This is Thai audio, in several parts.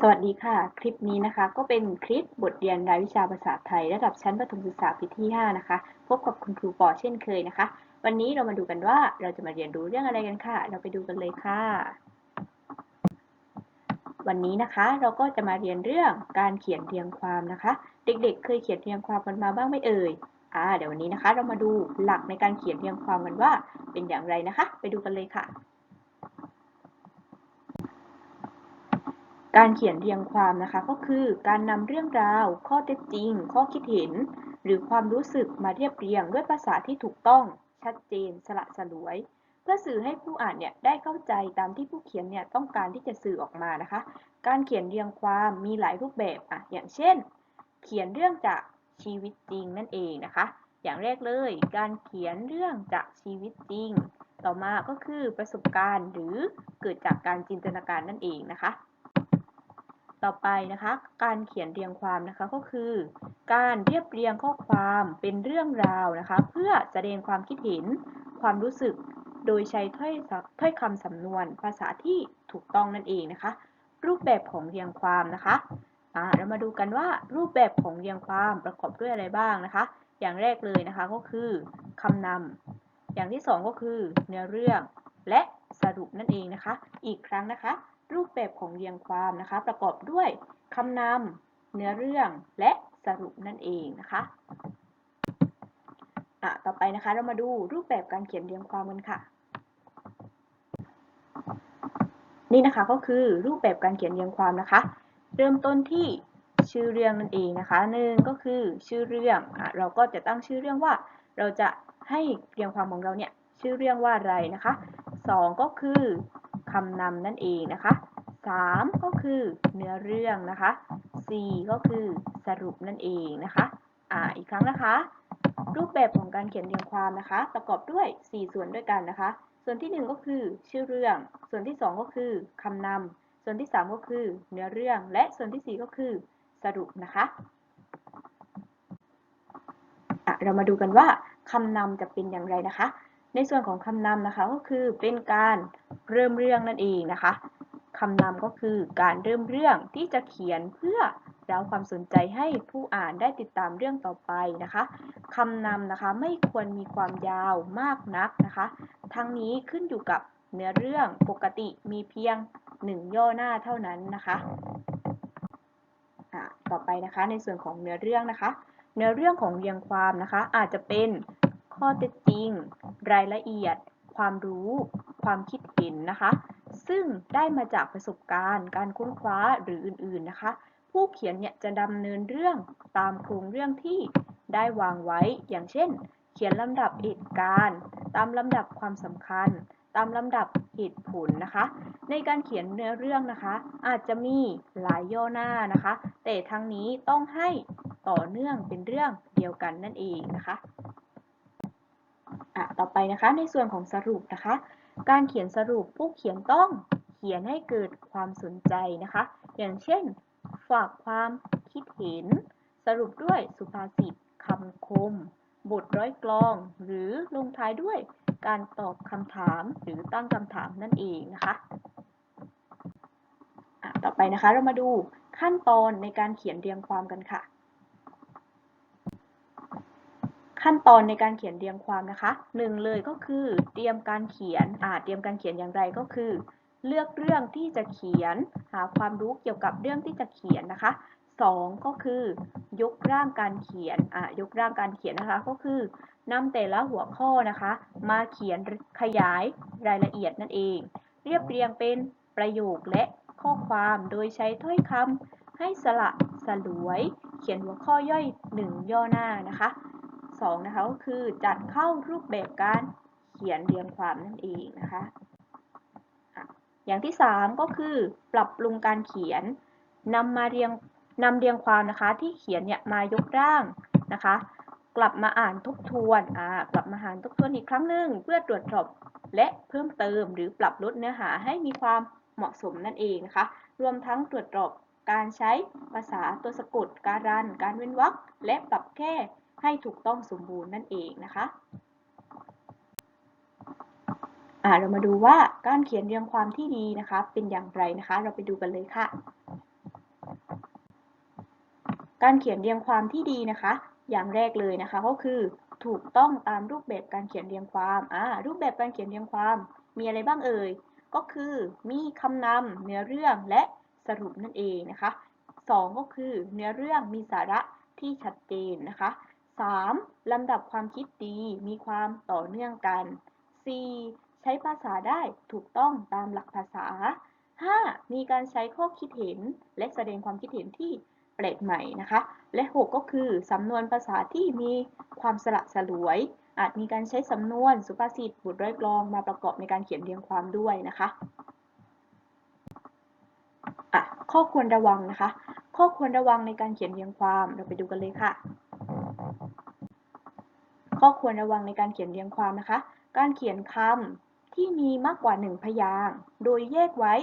สวัสดีค่ะ คลิปนี้นะคะก็เป็นคลิปบทเรียนรายวิชาภาษาไทย ระดับชั้นประถมศึกษาปีที่ 5 นะคะ พบกับคุณครูปอเช่นเคยนะคะ วันนี้เรามาดูกันว่าเราจะมาเรียนรู้เรื่องอะไรกันค่ะ เราไปดูกันเลยค่ะ วันนี้นะคะเราก็จะมาเรียนเรื่องการเขียนเรียงความนะคะ เด็กๆ เคยเขียนเรียงความกันมาบ้างไหมเอ่ยอ่าเดี๋ยววันนี้นะคะ เรามาดูหลักในการเขียนเรียงความกันว่าเป็นอย่างไรนะคะ ไปดูกันเลยค่ะ การเขียนเรียงความนะคะก็คือการนำเรื่องราว ข้อเท็จจริง ข้อคิดเห็น หรือความรู้สึกมาเรียบเรียงด้วยภาษาที่ถูกต้อง ชัดเจน สละสลวย เพื่อสื่อให้ผู้อ่านเนี่ยได้เข้าใจตามที่ผู้เขียนเนี่ยต้องการที่จะสื่อออกมานะคะ การเขียนเรียงความมีหลายรูปแบบอะอย่างเช่น เขียนเรื่องจากชีวิตจริงนั่นเองนะคะ อย่างแรกเลย การเขียนเรื่องจากชีวิตจริง ต่อมาก็คือประสบการณ์หรือเกิดจากการจินตนาการนั่นเองนะคะ ต่อไปนะคะ การเขียนเรียงความนะคะก็คือ การเรียบเรียงข้อความเป็นเรื่องราวนะคะ เพื่อแสดงความคิดเห็น ความรู้สึก โดยใช้ถ้อยถ้อยคำสำนวน ภาษาที่ถูกต้องนั่นเองนะคะ รูปแบบของเรียงความนะคะอ่าเรามาดูกันว่ารูปแบบของเรียงความประกอบด้วยอะไรบ้างนะคะ อย่างแรกเลยนะคะก็คือคำนำอย่างที่สองก็คือเนื้อเรื่องและสรุปนั่นเองนะคะ อีกครั้งนะคะ รูปแบบของเรียงความนะคะ ประกอบด้วยคำนำเนื้อเรื่องและสรุปนั่นเองนะคะอะต่อไปนะคะเรามาดูรูปแบบการเขียนเรียงความกันค่ะ นี่นะคะก็คือรูปแบบการเขียนเรียงความนะคะ เริ่มต้นที่ชื่อเรื่องนั่นเองนะคะหนึ่งก็คือชื่อเรื่องอะเราก็จะตั้งชื่อเรื่องว่า เราจะให้เรียงความของเราเนี่ยชื่อเรื่องว่าอะไรนะคะสองก็คือ คำนำนั่นเองนะคะสามก็คือเนื้อเรื่องนะคะสี่ก็คือสรุปนั่นเองนะคะอ่าอีกครั้งนะคะ รูปแบบของการเขียนเรียงความนะคะ ประกอบด้วย 4 ส่วนด้วยกันนะคะ ส่วนที่ 1 ก็คือชื่อเรื่อง ส่วนที่ 2 ก็คือคำนำส่วนที่ 3 ก็คือเนื้อเรื่อง และส่วนที่ 4 ก็คือสรุปนะคะอะเรามาดูกันว่าคำนำจะเป็นอย่างไรนะคะ ในส่วนของคำนำนะคะก็คือเป็นการ เริ่มเรื่องนั่นเองนะคะคำนำก็คือการเริ่มเรื่องที่จะเขียนเพื่อเราความสนใจให้ผู้อ่านได้ติดตามเรื่องต่อไปนะคะคำนำนะคะไม่ควรมีความยาวมากนักนะคะ ทั้งนี้ขึ้นอยู่กับเนื้อเรื่องปกติมีเพียงหนึ่งย่อหน้าเท่านั้นนะคะะต่อไปนะคะในส่วนของเนื้อเรื่องนะคะ เนื้อเรื่องของเรียงความนะคะ อาจจะเป็นข้อเท็จจริง รายละเอียด ความรู้ ความคิด ห็นนะคะ ซึ่งได้มาจากประสบการณ์ การค้นคว้าหรืออื่นๆนะคะ ผู้เขียนเนี่ยจะดำเนินเรื่องตามโครงเรื่องที่ได้วางไว้ อย่างเช่น เขียนลำดับเหตุการณ์ ตามลำดับความสำคัญ ตามลำดับเหตุผลนะคะ ในการเขียนเนื้อเรื่องนะคะ อาจจะมีหลายย่อหน้านะคะ แต่ทั้งนี้ต้องให้ต่อเนื่องเป็นเรื่องเดียวกันนั่นเองนะคะอะต่อไปนะคะในส่วนของสรุปนะคะ การเขียนสรุปผู้เขียนต้องเขียนให้เกิดความสนใจนะคะ อย่างเช่น ฝากความคิดเห็น สรุปด้วยสุภาษิตคำคม บทร้อยกลอง หรือลงท้ายด้วยการตอบคำถามหรือตั้งคำถามนั่นเองนะคะะต่อไปนะคะเรามาดูขั้นตอนในการเขียนเรียงความกันค่ะ ขั้นตอนในการเขียนเรียงความนะคะหนึ่งเลยก็คือเตรียมการเขียนอ่าเตรียมการเขียนอย่างไรก็คือ เลือกเรื่องที่จะเขียน หาความรู้เกี่ยวกับเรื่องที่จะเขียนนะคะสองก็คือยกร่างการเขียนอะยกร่างการเขียนนะคะก็คือนำแต่ละหัวข้อนะคะ มาเขียนขยายรายละเอียดนั่นเอง เรียบเรียงเป็นประโยคและข้อความโดยใช้ถ้อยคำให้สละสลวย เขียนหัวข้อย่อยหนึ่งย่อหน้านะคะ สองนะคะก็คือจัดเข้ารูปแบบการเขียนเรียงความนั่นเองนะคะ อย่างที่ 3 ก็คือ ปรับปรุงการเขียนนำมาเรียงนำเรียงความนะคะที่เขียนเนี่ยมายกร่างนะคะ กลับมาอ่านทบทวนอ่ากลับมาอ่านทบทวนอีกครั้งหนึ่งเพื่อตรวจสอบและเพิ่มเติมหรือปรับลดเนื้อหาให้มีความเหมาะสมนั่นเองนะคะ รวมทั้งตรวจสอบการใช้ภาษาตัวสะกดการัน การเว้นวรรคและปรับแก้ ให้ถูกต้องสมบูรณ์นั่นเองนะคะอ่าเรามาดูว่าการเขียนเรียงความที่ดีนะคะ เป็นอย่างไรนะคะ เราไปดูกันเลยค่ะ การเขียนเรียงความที่ดีนะคะ อย่างแรกเลยนะคะ ก็คือถูกต้องตามรูปแบบการเขียนเรียงความอ่ารูปแบบการเขียนเรียงความ มีอะไรบ้างเอ่ย ก็คือมีคำนำเนื้อเรื่องและสรุปนั่นเองนะคะ 2 ก็คือเนื้อเรื่องมีสาระที่ชัดเจนนะคะ 3. ลำดับความคิดดีมีความต่อเนื่องกัน 4. ใช้ภาษาได้ถูกต้องตามหลักภาษา 5. มีการใช้ข้อคิดเห็นและแสดงความคิดเห็นที่แปลกใหม่นะคะ และ 6 ก็คือสำนวนภาษาที่มีความสละสลวย อาจมีการใช้สำนวนสุภาษิตบทร้อยกลองมาประกอบในการเขียนเรียงความด้วยนะคะอะข้อควรระวังนะคะ ข้อควรระวังในการเขียนเรียงความเราไปดูกันเลยค่ะ ข้อควรระวังในการเขียนเรียงความนะคะ การเขียนคำที่มีมากกว่าหนึ่งพยางค์โดยแยกไว้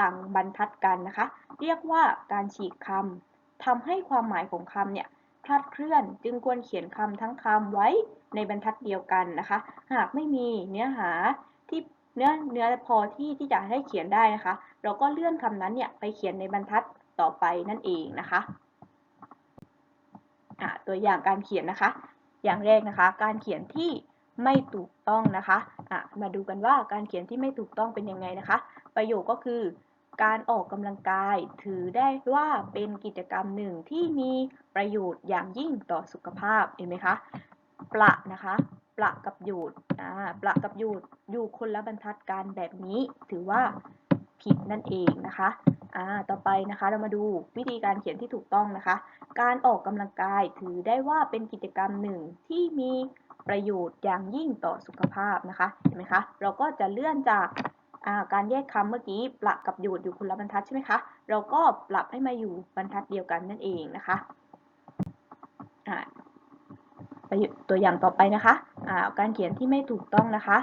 ต่างบรรทัดกันนะคะ เรียกว่าการฉีกคำทำให้ความหมายของคำเนี่ยคลาดเคลื่อนจึงควรเขียนคำทั้งคำไว้ในบรรทัดเดียวกันนะคะ หากไม่มีเนื้อหาที่เนื้อเนื้อพอที่ที่จะให้เขียนได้นะคะ เราก็เลื่อนคำนั้นเนี่ยไปเขียนในบรรทัดต่อไปนั่นเองนะคะอะตัวอย่างการเขียนนะคะ อย่างแรกนะคะ การเขียนที่ไม่ถูกต้องนะคะะมาดูกันว่าการเขียนที่ไม่ถูกต้องเป็นยังไงนะคะ ประโยคก็คือ การออกกำลังกายถือได้ว่าเป็นกิจกรรมหนึ่งที่มีประโยชน์อย่างยิ่งต่อสุขภาพเห็นไหมคะประนะคะประกับหยุดอ่าประกับหยุดอยู่คนละบรรทัดกันแบบนี้ ถือว่าผิดนั่นเองนะคะ อ่าต่อไปนะคะ เรามาดูวิธีการเขียนที่ถูกต้องนะคะ การออกกำลังกายถือได้ว่าเป็นกิจกรรมหนึ่งที่มีประโยชน์อย่างยิ่งต่อสุขภาพนะคะเห็นไหมคะ เราก็จะเลื่อนจากการแยกคำเมื่อกี้ปรับกับหยุดอยู่คนละบรรทัดใช่ไหมคะ เราก็ปรับให้มาอยู่บรรทัดเดียวกันนั่นเองนะคะตัวอย่างต่อไปนะคะะการเขียนที่ไม่ถูกต้องนะคะ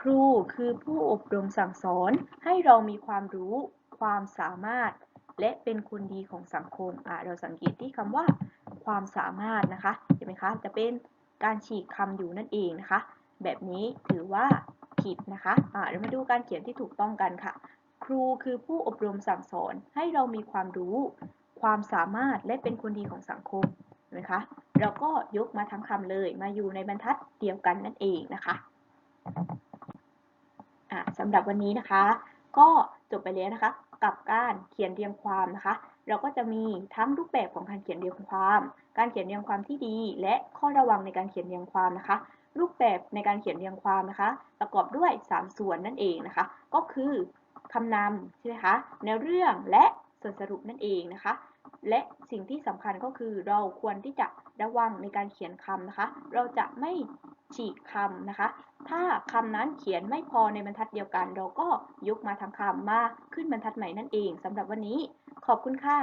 ครูคือผู้อบรมสั่งสอนให้เรามีความรู้ ความสามารถ และเป็นคนดีของสังคมเราสังเกตที่คำว่า ความสามารถนะคะเห็นไหมคะจะเป็นการฉีกคำอยู่นั่นเองนะคะ แบบนี้ถือว่าผิดนะคะะเดี๋ยวมาดูการเขียนที่ถูกต้องกันค่ะ ครูคือผู้อบรมสั่งสอนให้เรามีความรู้ ความสามารถและเป็นคนดีของสังคมเห็นไหมคะเราก็ยกมาทั้งคำเลยมาอยู่ในบรรทัดเดียวกันนั่นเองนะคะะสำหรับวันนี้นะคะ ก็จบไปแล้วนะคะ กับการเขียนเรียงความนะคะ เราก็จะมีทั้งรูปแบบของการเขียนเรียงความ การเขียนเรียงความที่ดี และข้อระวังในการเขียนเรียงความนะคะ รูปแบบในการเขียนเรียงความนะคะ ประกอบด้วย 3 ส่วนนั่นเองนะคะ ก็คือคำนำใช่ไหมคะเนื้อเรื่องและส่วนสรุปนั่นเองนะคะ และสิ่งที่สำคัญก็คือเราควรที่จะระวังในการเขียนคำนะคะ เราจะไม่ ฉีกคำนะคะ ถ้าคำนั้นเขียนไม่พอในบรรทัดเดียวกัน เราก็ยกมาทางคำมาขึ้นบรรทัดใหม่นั่นเองสำหรับวันนี้ขอบคุณค่ะ